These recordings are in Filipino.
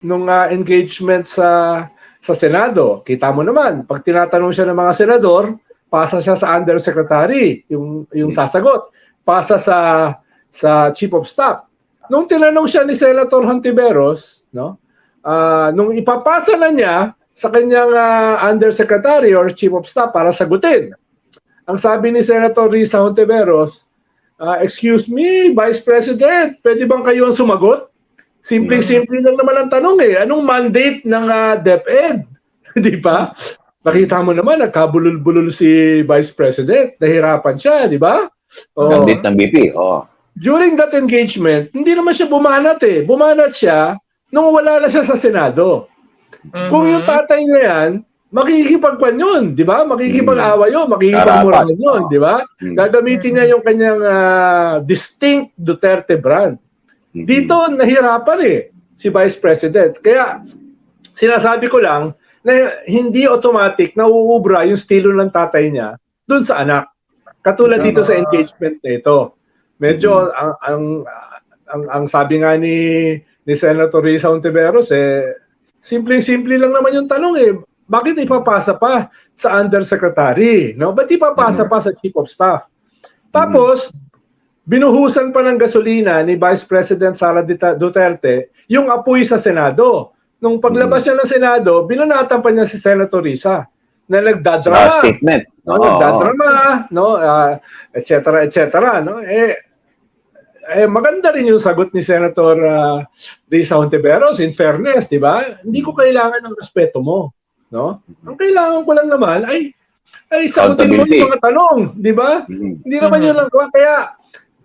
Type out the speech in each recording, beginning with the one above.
nung ah, engagement sa sa Senado. Kita mo naman, pag tinatanong siya ng mga senador, pasa siya sa undersecretary, yung yung sasagot. Pasa sa sa chief of staff. Nung tinanong siya ni Senator Hontiveros, no? ah, nung ipapasa na niya sa kanyang ah, undersecretary or chief of staff para sagutin. Ang sabi ni Senator Risa Hontiveros, ah, excuse me, Vice President, pwede bang kayo ang sumagot? Simple-simple lang naman ang tanong eh. Anong mandate ng uh, DepEd? di ba? Nakita mo naman, nagkabulol-bulol si Vice President. Nahirapan siya, di ba? Oo. Mandate ng BP. Oh. During that engagement, hindi naman siya bumanat eh. Bumanat siya nung wala na siya sa Senado. Kung yung tatay niya yan, makikipagpan yun, di ba? Makikipag-away yun, makikipagmurahan Karapat. yun, di ba? Mm. Gagamitin niya yung kanyang ah, distinct Duterte brand. Dito, nahirapan eh, si Vice President. Kaya, sinasabi ko lang, na hindi automatic na uubra yung estilo ng tatay niya dun sa anak. Katulad dito sa engagement na ito. Medyo, ang, ang, ang, ang sabi nga ni, ni Senator Risa Ontiveros, eh, simple-simple lang naman yung tanong eh. Bakit ipapasa pa sa undersecretary? No? Ba't ipapasa pa sa chief of staff? Tapos, binuhusan pa ng gasolina ni Vice President Sara Duterte yung apoy sa Senado. Nung paglabas niya ng Senado, binanatan pa niya si Senator Risa na Sa nagdadrama, statement. no, Oo. nagdadrama, no, ah, et cetera, et cetera, no. Eh, eh maganda rin yung sagot ni Senator ah, Risa Hontiveros in fairness, di ba? Hindi ko kailangan ng respeto mo, no? Ang kailangan ko lang naman ay ay sagutin mo yung mga tanong, di ba? Mhm. Hindi naman Mhm. yun lang. Kaya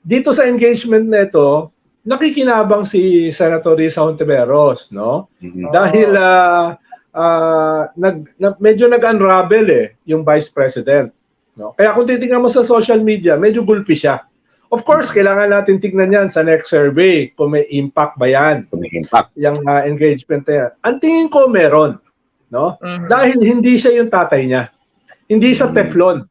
dito sa engagement na ito, nakikinabang si Senator Risa Hontiveros, no? Mhm. Dahil ah, ah, nag, na- medyo nag-unravel eh yung Vice President. No? Kaya kung titingnan mo sa social media, medyo gulpi siya. Of course, kailangan natin tignan yan sa next survey kung may impact ba yan, Kung may impact. yung ah, engagement na yan. Ang tingin ko meron. No? Mhm. Dahil hindi siya yung tatay niya. Hindi siya Teflon.